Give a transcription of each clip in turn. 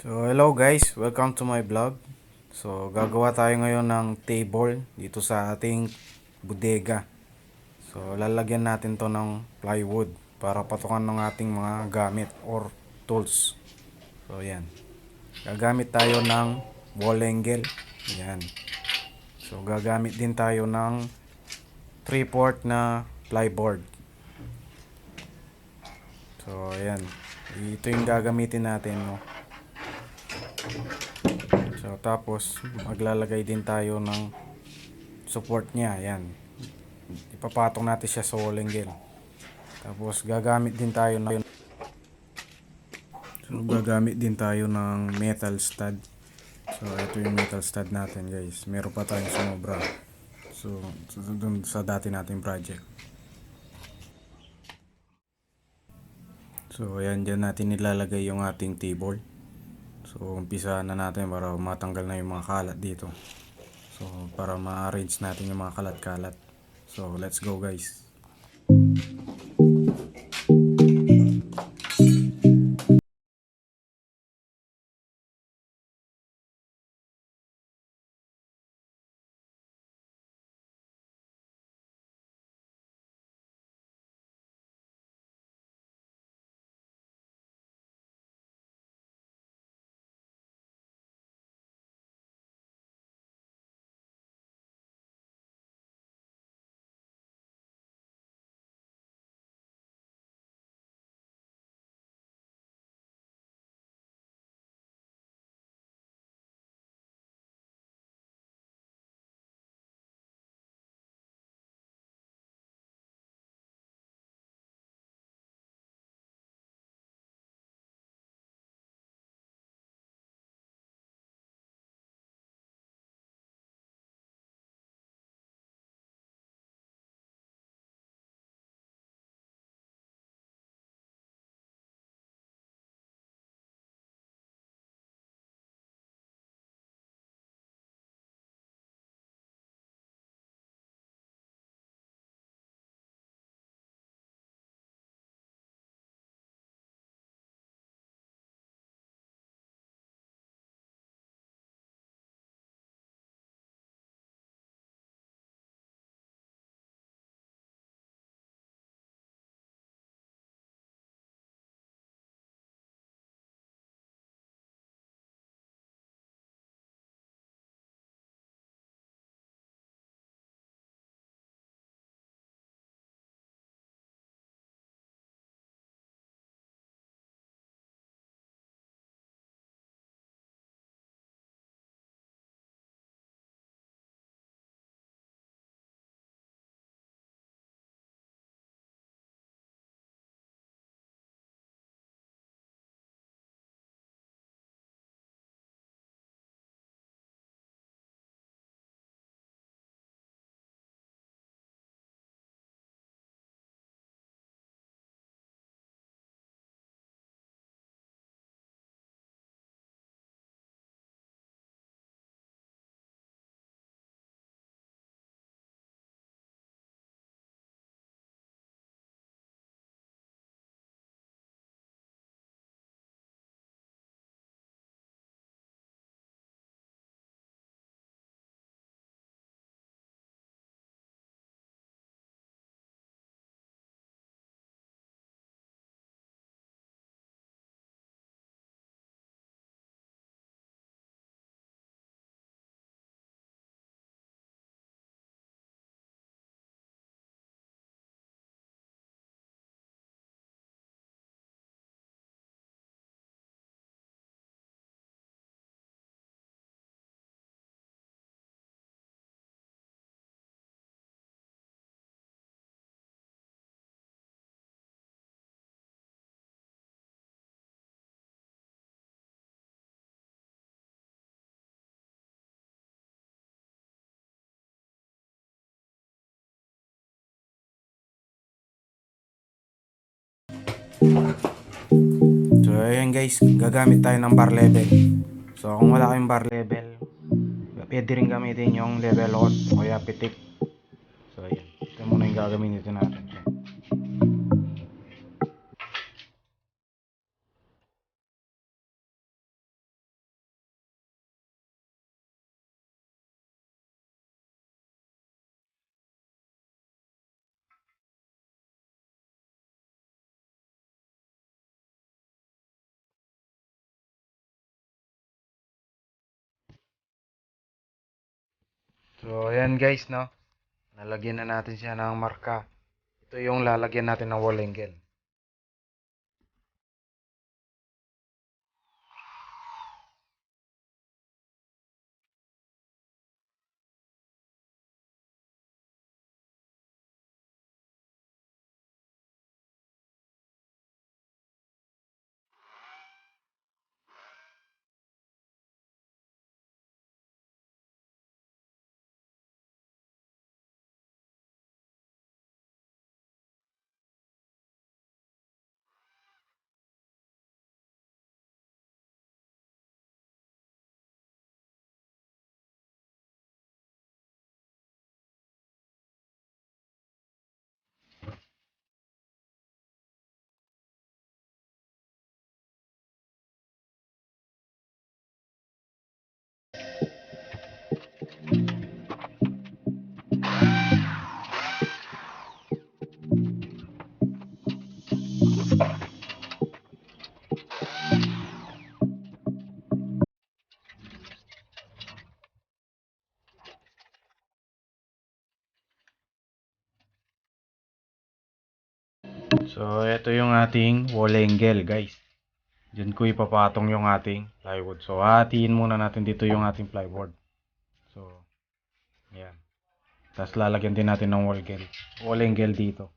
So, hello guys, welcome to my vlog. So, gagawa tayo ngayon ng table dito sa ating bodega. So, lalagyan natin to ng plywood para patukan ng ating mga gamit or tools. So, yan. Gagamit tayo ng wall angle. Yan. So, gagamit din tayo ng 3-port na plyboard. So, ayan. Ito yung gagamitin natin, no. So, tapos, maglalagay din tayo ng support niya. Ayan. Ipapatong natin siya sa wall angle. Tapos, gagamit din tayo ng So, gagamit din tayo ng metal stud. So, ito yung metal stud natin, guys. Meron pa tayong sumobra. So, dun sa dati nating project. So, ayan, dyan natin nilalagay yung ating table. So, umpisa na natin para matanggal na yung mga kalat dito. So, para ma-arrange natin yung mga kalat-kalat. So, let's go guys. So, ayan guys, gagamit tayo ng bar level. So, kung wala kayong bar level, pwede rin gamitin yung level out o kaya pitik. So, ayan. Ito muna yung gagamitin natin. So, ayan guys, no? Nalagyan na natin siya ng marka. Ito yung lalagyan natin ng wall angle. So, ito yung ating wall angle, guys. Diyan ko ipapatong yung ating plywood. So, hatiin muna natin dito yung ating plywood. So, yan. Tapos lalagyan din natin ng wall angle, wall angle dito.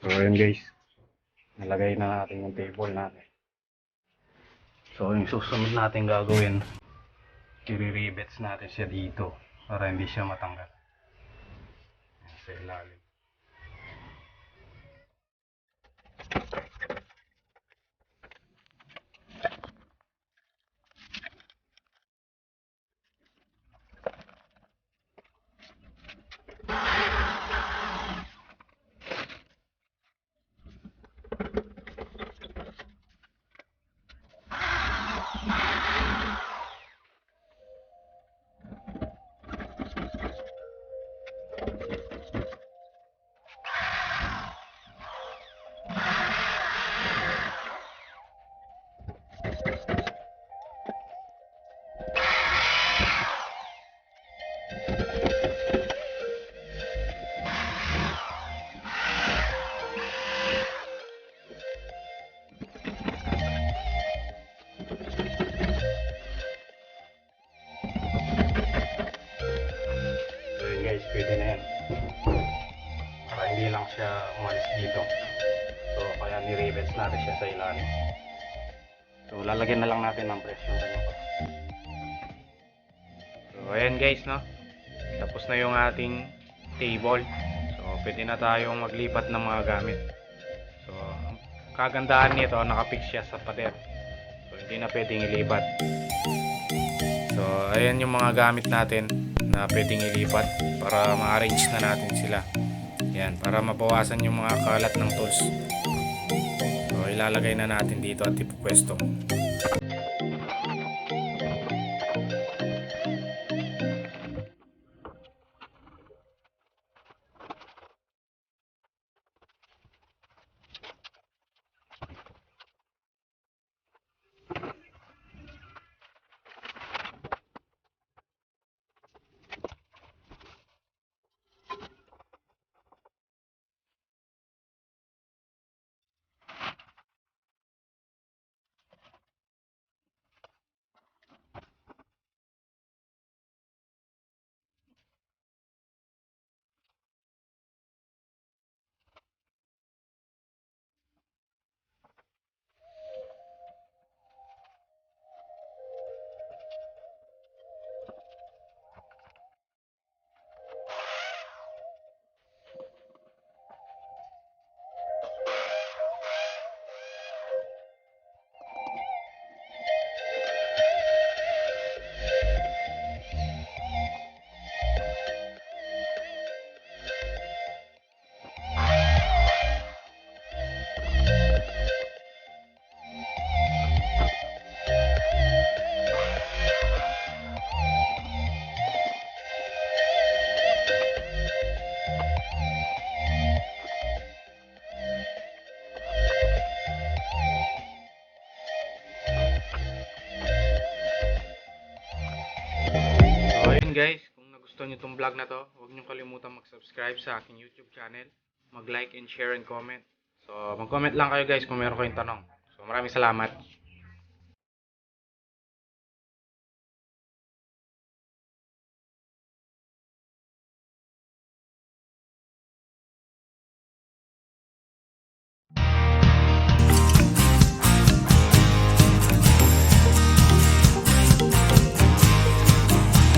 So, ayun guys. Nalagay na natin yung table natin. So, yung susunod natin gagawin, i-rivets natin siya dito para hindi siya matanggal. Sa ilalim. So, lalagyan na lang natin ng press yung ganyan. So, ayan guys, no? Tapos na yung ating table. So, pwede na tayong maglipat ng mga gamit. So, kagandahan nito, nakapix siya sa pader. So, hindi na pwedeng ilipat. So, ayan yung mga gamit natin na pwedeng ilipat para ma-arrange na natin sila. Yan, para mabawasan yung mga kalat ng tools. Ilalagay na natin dito at ipupwesto. Vlog na to, huwag nyo kalimutan mag-subscribe sa aking YouTube channel, mag-like and share and comment. So, mag-comment lang kayo guys kung meron kayong tanong. So, maraming salamat.